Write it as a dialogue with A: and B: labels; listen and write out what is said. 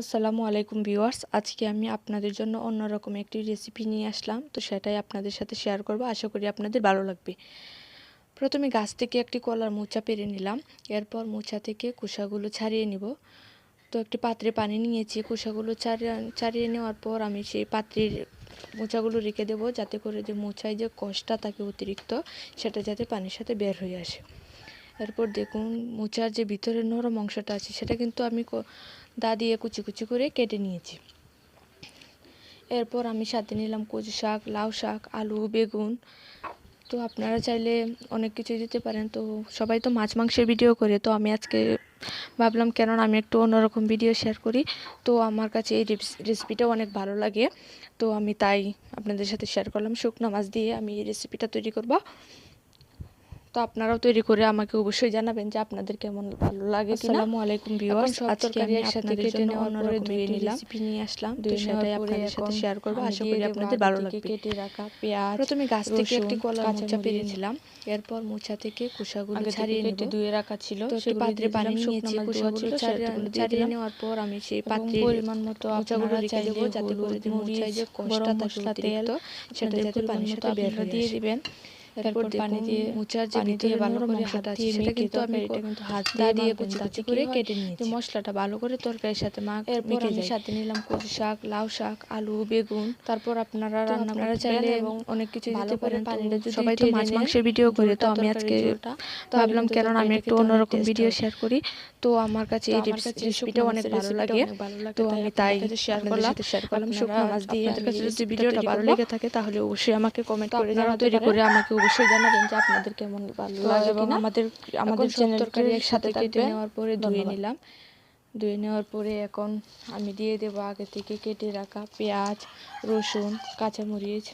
A: আসসালামু আলাইকুম ভিউয়ার্স। আজকে আমি আপনাদের জন্য অন্যরকম একটি রেসিপি নিয়ে আসলাম। তো সেটাই আপনাদের সাথে শেয়ার করব। আশা করি আপনাদের ভালো লাগবে। প্রথমে গাছ থেকে একটি কলার মোচা পেরে নিলাম। এরপর মোচা থেকে কুসাগুলো ছাড়িয়ে নিব। তো একটি পাত্রে পানি নিয়েছি। কুসাগুলো ছাড়িয়ে ছাড়িয়ে নেওয়ার পর আমি সেই পাত্রের মোচাগুলো রেখে দেবো। যাতে করে যে মোচায় যে কষটা থাকে অতিরিক্ত, সেটা যাতে পানির সাথে বের হয়ে আসে। এরপর দেখুন, মোচার যে ভিতরের নরম অংশটা আছে, সেটা কিন্তু আমি দা দিয়ে কুচি কুচি করে কেটে নিয়েছি। এরপর আমি সাথে নিলাম কচু শাক, লাউ শাক, আলু, বেগুন। তো আপনারা চাইলে অনেক কিছু দিতে পারেন। তো সবাই তো মাছ মাংসের ভিডিও করে, তো আমি আজকে ভাবলাম কেননা আমি একটু অন্যরকম ভিডিও শেয়ার করি। তো আমার কাছে এই রেসিপিটা অনেক ভালো লাগে। তো আমি তাই আপনাদের সাথে শেয়ার করলাম। শুকনো মাছ দিয়ে আমি এই রেসিপিটা তৈরি করব। তো আপনারাও তৈরি করে আমাকে অবশ্যই জানাবেন যে আপনাদের কেমন ভালো লাগে
B: আসসালামু আলাইকুম ভিউয়ার্স আজকে আমি
A: একসাথে
B: আপনাদের
A: কেটে
B: জন্য
A: নেওয়ার পরে ধুয়ে নিলাম।
B: রেসিপি নিয়ে আসলাম। তো সেটাই আপনাদের সাথে শেয়ার করব। আশা করি আপনাদের ভালো লাগবে।
A: কেটে
B: রাখা পেঁয়াজ
A: প্রথমে গাছ থেকে একটি কলার মোচা পেরে নিলাম। এরপর মোচা থেকে কুসাগুলো
B: আগে
A: ছাড়িয়ে নিব।
B: ধুয়ে রাখা ছিল।
A: একটি পাত্রে পানি নিয়েছি
B: ছিল
A: ছাড়িয়ে নেওয়ার পর আমি সেই পাত্রে
B: পরিমাণ মতো
A: মোচাগুলো রেখে দেবো যাতে করে মোচায় যে
B: মরিচ,
A: কষটা
B: গরম
A: থাকে
B: মশলা,
A: সেটা যাতে পানির সাথে বের হয়ে
B: দিয়ে। দিবেন।
A: এরপর
B: তারপর পানি দিয়ে
A: মোচার যে ভিতরে
B: ভালো করে হাত দিয়ে
A: সেটা
B: মেখে
A: কিন্তু আমি
B: কিন্তু হাত দিয়ে
A: দিয়ে কুচি কুচি করে কেটে নিয়েছি।
B: মশলাটা ভালো করে তরকারির সাথে মাখ
A: এরপর
B: মেখে
A: আমি সাথে নিলাম কচু শাক লাউ শাক আলু বেগুন।
B: তারপর আপনারা
A: তো
B: রান্না
A: আপনারা চাইলে এবং অনেক কিছু দিতে পারেন।
B: পানিটা যদি
A: সবাই তো মাছ মাংসের ভিডিও করে তো আমি আজকে
B: তাহলে
A: ভাবলাম কেননা আমি একটু অন্যরকম ভিডিও শেয়ার করি। তো আমার কাছে এই
B: তো
A: রেসিপিটা অনেক ভালো লাগে। তো আমি তাই আপনাদের
B: করলাম।
A: শেয়ার করলাম। শুকনো মাছ দিয়ে
B: আপনাদের কাছে
A: যদি ভিডিওটা ভালো লেগে থাকে তাহলে অবশ্যই আমাকে কমেন্ট করে জানাতে
B: করে
A: আমাকে অবশ্যই জানাবেন যে আপনাদের কেমন ভালো লাগে
B: এবং আমাদের আমাদের
A: তরকারি একসাথে
B: সাথে
A: কেটে নেওয়ার পরে ধুয়ে নিলাম। ধুয়ে নেওয়ার পরে এখন আমি দিয়ে দেবো আগে থেকে কেটে রাখা পেঁয়াজ রসুন কাঁচামরিচ।